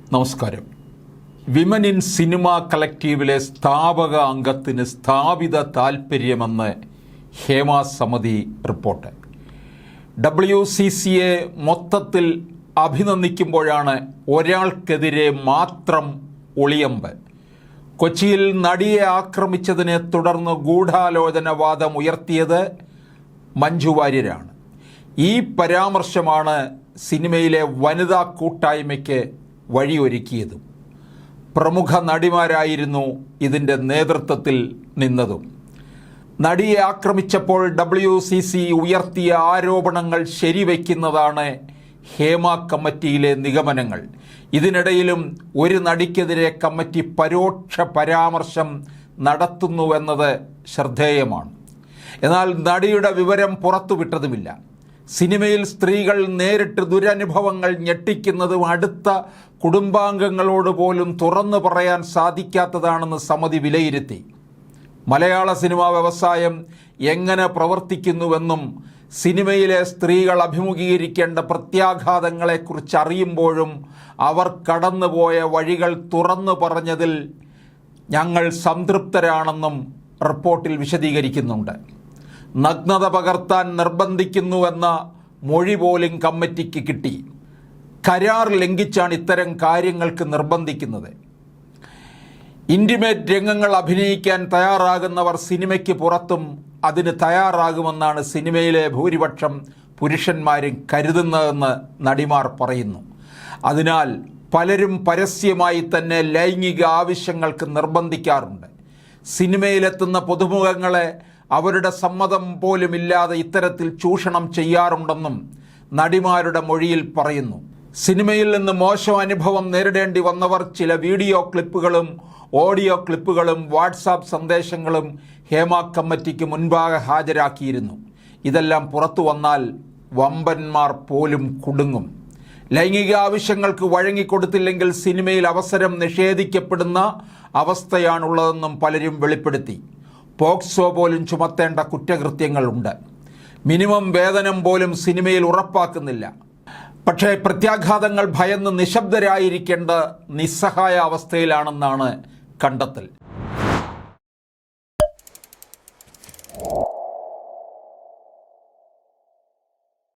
നമസ്കാരം. Women in cinema കളക്റ്റീവിലെ സ്ഥാപക അംഗത്തിന് സ്ഥാപിത താൽപ്പര്യമെന്ന് ഹേമ സമിതി റിപ്പോർട്ട്. ഡബ്ല്യു സി സിയെ മൊത്തത്തിൽ അഭിനന്ദിക്കുമ്പോഴാണ് ഒരാൾക്കെതിരെ മാത്രം ഒളിയമ്പ്. കൊച്ചിയിൽ നടിയെ ആക്രമിച്ചതിനെ തുടർന്ന് ഗൂഢാലോചനവാദം ഉയർത്തിയത് മഞ്ജു വാര്യരാണ്. ഈ പരാമർശമാണ് സിനിമയിലെ വനിതാ കൂട്ടായ്മയ്ക്ക് വഴിയൊരുക്കിയതും പ്രമുഖ നടിമാരായിരുന്നു ഇതിന്റെ നേതൃത്വത്തിൽ നിന്നതും. നടിയെ ആക്രമിച്ചപ്പോൾ ഡബ്ല്യു സി സി ഉയർത്തിയ ആരോപണങ്ങൾ ശരിവയ്ക്കുന്നതാണ് ഹേമ കമ്മിറ്റിയിലെ നിഗമനങ്ങൾ. ഇതിനിടയിലും ഒരു നടിക്കെതിരെ കമ്മിറ്റി പരോക്ഷ പരാമർശം നടത്തുന്നുവെന്നത് ശ്രദ്ധേയമാണ്. എന്നാൽ നടിയുടെ വിവരം പുറത്തുവിട്ടതുമില്ല. സിനിമയിൽ സ്ത്രീകൾ നേരിട്ട് ദുരനുഭവങ്ങൾ ഞെട്ടിക്കുന്നതും അടുത്ത കുടുംബാംഗങ്ങളോട് പോലും തുറന്നു പറയാൻ സാധിക്കാത്തതാണെന്ന് സമിതി വിലയിരുത്തി. മലയാള സിനിമാ വ്യവസായം എങ്ങനെ പ്രവർത്തിക്കുന്നുവെന്നും സിനിമയിലെ സ്ത്രീകൾ അഭിമുഖീകരിക്കേണ്ട പ്രത്യാഘാതങ്ങളെക്കുറിച്ച് അറിയുമ്പോഴും അവർ കടന്നുപോയ വഴികൾ തുറന്നു പറഞ്ഞതിൽ ഞങ്ങൾ സംതൃപ്തരാണെന്നും റിപ്പോർട്ടിൽ വിശദീകരിക്കുന്നുണ്ട്. നഗ്നത പകർത്താൻ നിർബന്ധിക്കുന്നുവെന്ന മൊഴി പോലും കമ്മിറ്റിക്ക് കിട്ടി. കരാർ ലംഘിച്ചാണ് ഇത്തരം കാര്യങ്ങൾക്ക് നിർബന്ധിക്കുന്നത്. ഇന്റിമേറ്റ് രംഗങ്ങൾ അഭിനയിക്കാൻ തയ്യാറാകുന്നവർ സിനിമയ്ക്ക് പുറത്തും അതിന് തയ്യാറാകുമെന്നാണ് സിനിമയിലെ ഭൂരിപക്ഷം പുരുഷന്മാരും കരുതുന്നതെന്ന് നടിമാർ പറയുന്നു. അതിനാൽ പലരും പരസ്യമായി തന്നെ ലൈംഗിക ആവശ്യങ്ങൾക്ക് നിർബന്ധിക്കാറുണ്ട്. സിനിമയിലെത്തുന്ന പുതുമുഖങ്ങളെ അവരുടെ സമ്മതം പോലുമില്ലാതെ ഇത്തരത്തിൽ ചൂഷണം ചെയ്യാറുണ്ടെന്നും നടിമാരുടെ മൊഴിയിൽ പറയുന്നു. സിനിമയിൽ നിന്ന് മോശം അനുഭവം നേരിടേണ്ടി വന്നവർ ചില വീഡിയോ ക്ലിപ്പുകളും ഓഡിയോ ക്ലിപ്പുകളും വാട്സാപ്പ് സന്ദേശങ്ങളും ഹേമ കമ്മിറ്റിക്ക് മുൻപാകെ ഹാജരാക്കിയിരുന്നു. ഇതെല്ലാം പുറത്തു വന്നാൽ വമ്പന്മാർ പോലും കുടുങ്ങും. ലൈംഗിക ആവശ്യങ്ങൾക്ക് വഴങ്ങിക്കൊടുത്തില്ലെങ്കിൽ സിനിമയിൽ അവസരം നിഷേധിക്കപ്പെടുന്ന അവസ്ഥയാണുള്ളതെന്നും പലരും വെളിപ്പെടുത്തി. പോക്സോ പോലും ചുമത്തേണ്ട കുറ്റകൃത്യങ്ങളുണ്ട്. മിനിമം വേതനം പോലും സിനിമയിൽ ഉറപ്പാക്കുന്നില്ല. പക്ഷേ പ്രത്യാഘാതങ്ങൾ ഭയന്ന് നിശബ്ദരായിരിക്കേണ്ട നിസ്സഹായ അവസ്ഥയിലാണെന്നാണ് കണ്ടെത്തൽ.